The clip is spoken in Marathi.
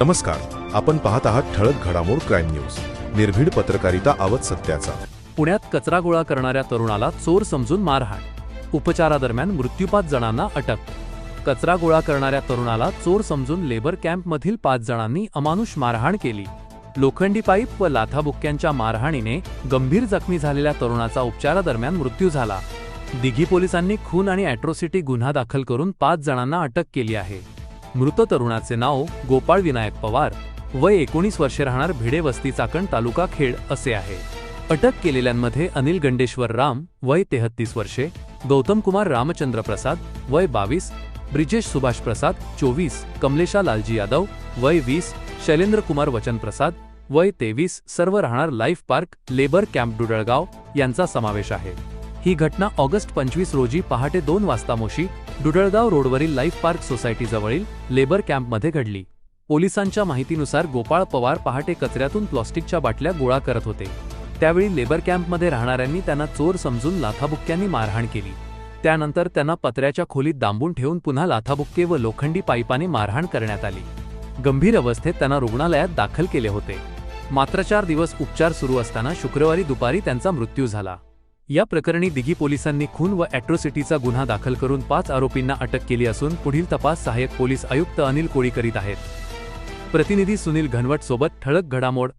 नमस्कार आपण पाहत आहात ठळक घडामोड क्राईम न्यूज. निर्भीड पत्रकारिता आवत सत्याचा. पुण्यात कचरा गोळा करणाऱ्या तरुणाला चोर समजून मारहाण उपचारादरम्यान मृत्यू पाच जणांना अटक. कचरा गोळा करणाऱ्या तरुणाला चोर समजून लेबर कॅम्पमधील पाच जणांनी अमानुष मारहाण केली. लोखंडी पाईप व लाथाबुक्क्यांच्या मारहाणीने गंभीर जखमी झालेल्या तरुणाचा उपचारादरम्यान मृत्यू झाला. दिघी पोलिसांनी खून आणि अॅट्रोसिटी गुन्हा दाखल करून पाच जणांना अटक केली आहे. मृत तरुणाचे नाव गोपाळ विनायक पवार. वय एकोणीस वर्षे राहणार भिडे वस्ती चाकण तालुका खेड असे आहे. अटक केलेल्यांमध्ये अनिल गंडेश्वर राम वय तेहत्तीस वर्षे गौतम कुमार रामचंद्र प्रसाद वय बावीस ब्रिजेश सुभाष प्रसाद चोवीस कमलेशा लालजी यादव वय वीस शैलेंद्र कुमार वचन प्रसाद वय तेवीस सर्व राहणार life park labour camp Dudulgaon यांचा समावेश आहे. ही घटना ऑगस्ट पंचवीस रोजी पहाटे दोन वाजता मोशी डुडळगाव रोडवरील लाईफ पार्क सोसायटीजवळील लेबर कॅम्पमध्ये घडली. पोलिसांच्या माहितीनुसार गोपाळ पवार पहाटे कचऱ्यातून प्लॉस्टिकच्या बाटल्या गोळा करत होते. त्यावेळी लेबर कॅम्पमध्ये राहणाऱ्यांनी त्यांना चोर समजून लाथाबुक्क्यांनी मारहाण केली. त्यानंतर त्यांना पत्र्याच्या खोलीत दांबून ठेवून पुन्हा लाथाबुक्के व लोखंडी पाईपाने मारहाण करण्यात आली. गंभीर अवस्थेत त्यांना रुग्णालयात दाखल केले होते. मात्र चार दिवस उपचार सुरू असताना शुक्रवारी दुपारी त्यांचा मृत्यू झाला. या प्रकरणी दिघी पोलिसांनी खून व अॅट्रोसिटीचा गुन्हा दाखल करून पाच आरोपींना अटक केली असून पुढील तपास सहाय्यक पोलीस आयुक्त अनिल कोळी करीत आहेत. प्रतिनिधी सुनील घनवट सोबत ठळक घडामोड